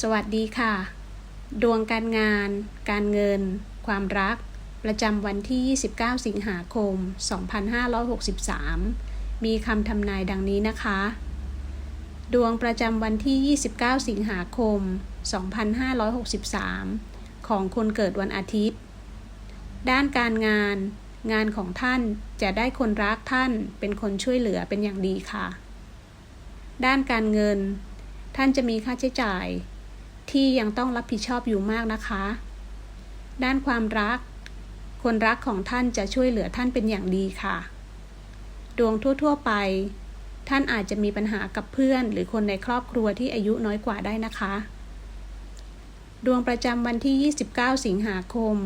สวัสดีค่ะ ดวงการงาน การเงิน ความรัก ประจำวันที่ 29 สิงหาคม 2563 มีคำทำนายดังนี้นะคะ ดวงประจำวันที่ 29 สิงหาคม 2563 ของคนเกิดวันอาทิตย์ ด้านการงาน งานของท่านจะได้คนรักท่านเป็นคนช่วยเหลือเป็นอย่างดีค่ะ ด้านการเงินท่านจะมีค่าใช้จ่าย ที่ยังต้องรับผิดชอบอยู่มากนะคะ ด้านความรัก คนรักของท่านจะช่วยเหลือท่านเป็นอย่างดีค่ะ ดวงทั่ว ๆ ไป ท่านอาจจะมีปัญหากับเพื่อน หรือคนในครอบครัวที่อายุน้อยกว่าได้นะคะ ดวงประจำวันที่ 29 สิงหาคม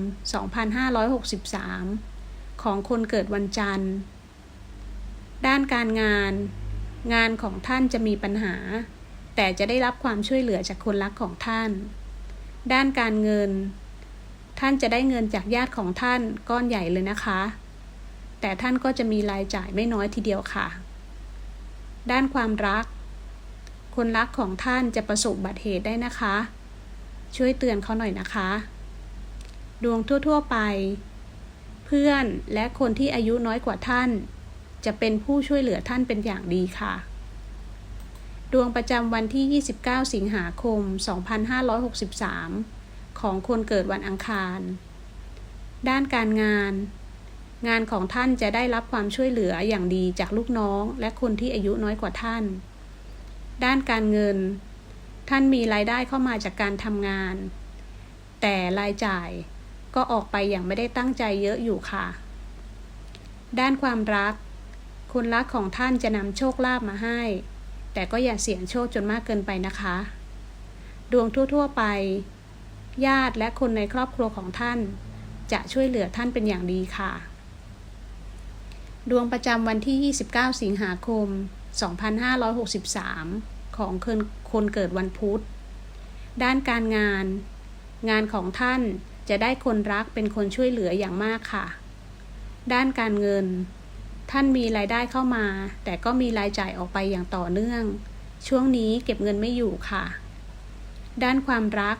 2563 ของคนเกิดวันจันทร์ ด้านการงาน งานของท่านจะมีปัญหา แต่จะได้รับความช่วยเหลือจากคนรักของท่าน ด้านการเงิน ท่านจะได้เงินจากญาติของท่านก้อนใหญ่เลยนะคะ แต่ท่านก็จะมีรายจ่ายไม่น้อยทีเดียวค่ะ ด้านความรัก คนรักของท่านจะประสบบัติเหตุได้นะคะ ช่วยเตือนเขาหน่อยนะคะ ดวงทั่ว ๆไป เพื่อนและคนที่อายุน้อยกว่าท่าน จะเป็นผู้ช่วยเหลือท่านเป็นอย่างดีค่ะ ดวงประจำวันที่ 29 สิงหาคม 2563 ของคนเกิดวันอังคาร ด้านการงาน งานของท่านจะได้รับความช่วยเหลืออย่างดีจากลูกน้องและคนที่อายุน้อยกว่าท่าน ด้านการเงิน ท่านมีรายได้เข้ามาจากการทำงาน แต่รายจ่ายก็ออกไปอย่างไม่ได้ตั้งใจเยอะอยู่ค่ะ ด้านความรัก คนรักของท่านจะนำโชคลาภมาให้ แต่ก็อย่าเสี่ยงโชคจนมากเกินไปนะคะ ดวงทั่ว ๆ ไป ญาติและคนในครอบครัวของท่าน จะช่วยเหลือท่านเป็นอย่างดีค่ะ ดวงประจำวันที่ 29 สิงหาคม 2563 ของคนคนเกิดวันพุธ ด้านการงาน งานของท่านจะได้คนรักเป็นคนช่วยเหลืออย่างมากค่ะ ด้านการเงิน ท่านมีรายได้เข้ามา แต่ก็มีรายจ่ายออกไปอย่างต่อเนื่อง ช่วงนี้เก็บเงินไม่อยู่ค่ะ ด้านความรัก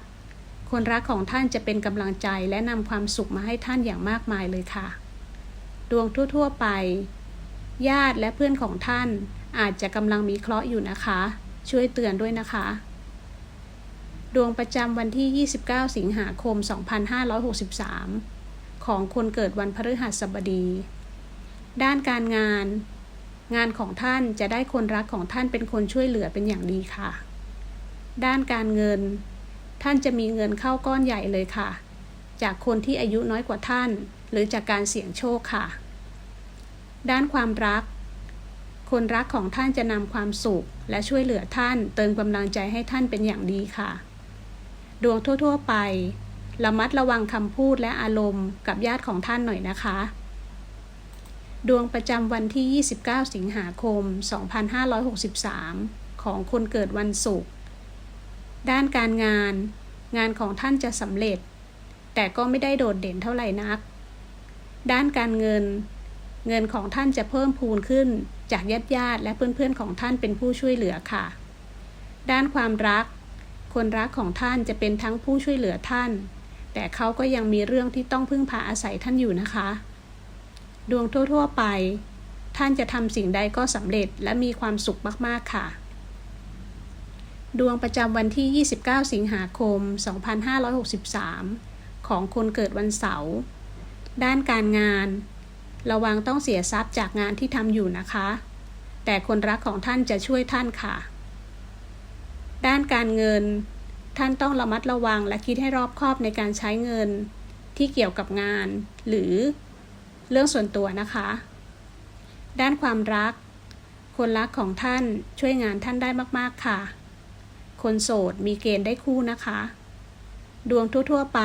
คนรักของท่านจะเป็นกำลังใจและนำความสุขมาให้ท่านอย่างมากมายเลยค่ะ ดวงทั่ว ๆ ไป ญาติและเพื่อนของท่านอาจจะกำลังมีเคราะห์อยู่นะคะ ช่วยเตือนด้วยนะคะ ดวงประจำวันที่ 29 สิงหาคม 2563 ของคนเกิดวันพฤหัสบดี ด้านการงาน งานของท่านจะได้คนรักของท่านเป็นคนช่วยเหลือเป็นอย่างดีค่ะ ด้านการเงิน ท่านจะมีเงินเข้าก้อนใหญ่เลยค่ะ จากคนที่อายุน้อยกว่าท่าน หรือจากการเสี่ยงโชคค่ะ ด้านความรัก คนรักของท่านจะนำความสุข และช่วยเหลือท่าน เติมกำลังใจให้ท่านเป็นอย่างดีค่ะ ดวงทั่ว ๆ ไประมัดระวังคำพูดและอารมณ์กับญาติของท่านหน่อยนะคะ ดวงประจำวันที่ 29 สิงหาคม 2563 ของคนเกิดวันศุกร์ ด้านการงาน งานของท่านจะสำเร็จ แต่ก็ไม่ได้โดดเด่นเท่าไหร่นัก ด้านการเงิน เงินของท่านจะเพิ่มพูนขึ้นจากญาติญาติและเพื่อนๆของท่านเป็นผู้ช่วยเหลือค่ะ ด้านความรัก คนรักของท่านจะเป็นทั้งผู้ช่วยเหลือท่าน แต่เขาก็ยังมีเรื่องที่ต้องพึ่งพาอาศัยท่านอยู่นะคะ ดวงทั่ว ๆ ไป ท่านจะทำสิ่งใดก็สำเร็จและมีความสุขมากๆค่ะ ดวงประจำวันที่ 29 สิงหาคม 2563 ของคนเกิดวันเสาร์ ด้านการงาน ระวังต้องเสียทรัพย์จากงานที่ทำอยู่นะคะ แต่คนรักของท่านจะช่วยท่านค่ะ ด้านการเงิน ท่านต้องระมัดระวังและคิดให้รอบคอบในการใช้เงินที่เกี่ยวกับงาน หรือ เรื่องส่วนตัวนะคะ ด้านความรัก คนรักของท่านช่วยงานท่านได้มากๆค่ะ คนโสดมีเกณฑ์ได้คู่นะคะ ดวงทั่วๆไป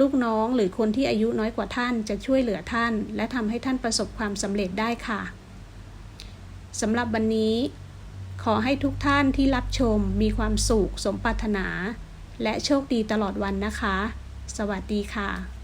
ลูกน้องหรือคนที่อายุน้อยกว่าท่านจะช่วยเหลือท่าน และทำให้ท่านประสบความสำเร็จได้ค่ะสำหรับวันนี้ ขอให้ทุกท่านที่รับชมมีความสุขสมปรารถนา และโชคดีตลอดวันนะคะ สวัสดีค่ะ